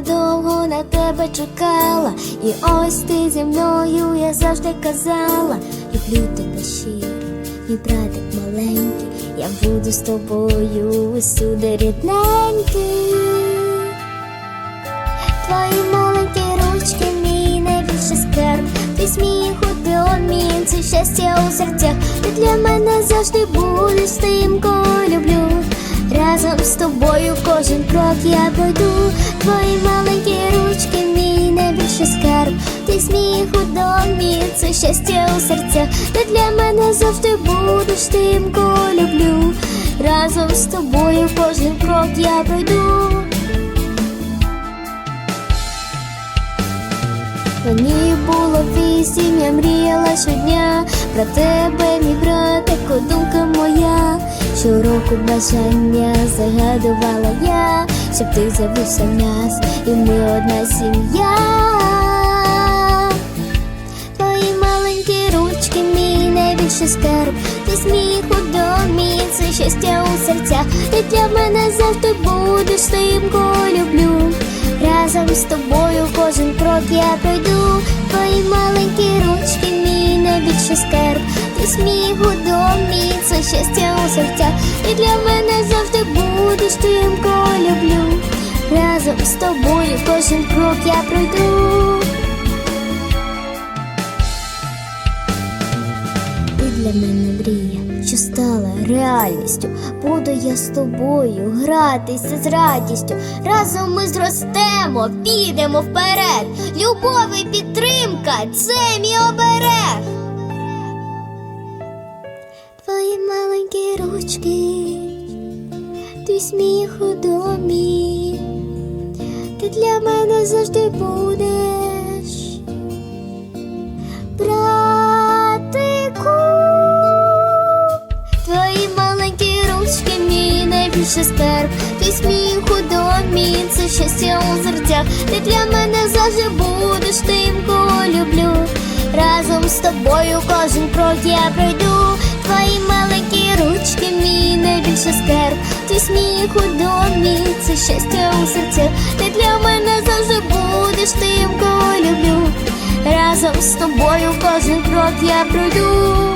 на тебе чекала, і ось ти зі мною, я завжди казала, люблю тебе щиро, мій братик маленький, я буду з тобою усюди рідненький. Твої маленькі ручки, мій найбільший скарб, твій сміх домі, це щастя у серцях. Ти для мене завжди будеш тим, кого люблю. Разом з тобою кожен крок я пройду. Твої маленькі ручки, мій найбільший скарб. Ти сміх у домі, це щастя у серцях. Ти для мене завжди будеш тим, кого люблю. Разом з тобою кожен крок я пройду. Мені було вісім, я мріяла щодня про тебе, мій братику, думка моя. Щороку бажання загадувала я, щоб ти з'явився в нас, і ми одна сім'я. Твої маленькі ручки, мій найбільший скарб. Ти сміх у домі, це щастя у серцях. Ти для мене завжди будеш тим, кого люблю. Разом з тобою кожен крок я пройду. Твої маленькі ручки, мій найбільший скарб. Ти сміх у домі, щастя у серцях. Ти для мене завжди будеш тим, кого люблю. Разом з тобою кожен крок я пройду. Ти для мене мрія, що стала реальністю. Буду я з тобою гратися з радістю. Разом ми зростемо, підемо вперед. Любов і підтримка це мій оберег. Твої маленькі ручки, твій сміх у домі. Ти для мене завжди будеш. Братику, твої маленькі ручки, мій найбільший скарб, твій сміх у домі, це щастя у серцях. Ти для мене завжди будеш тим, кого люблю. Разом з тобою кожен крок я пройду. Твої маленькі ручки, мій найбільший скарб, твій сміх у домі, це щастя у серцях. Ти для мене завжди будеш тим, кого люблю. Разом з тобою кожен крок я пройду.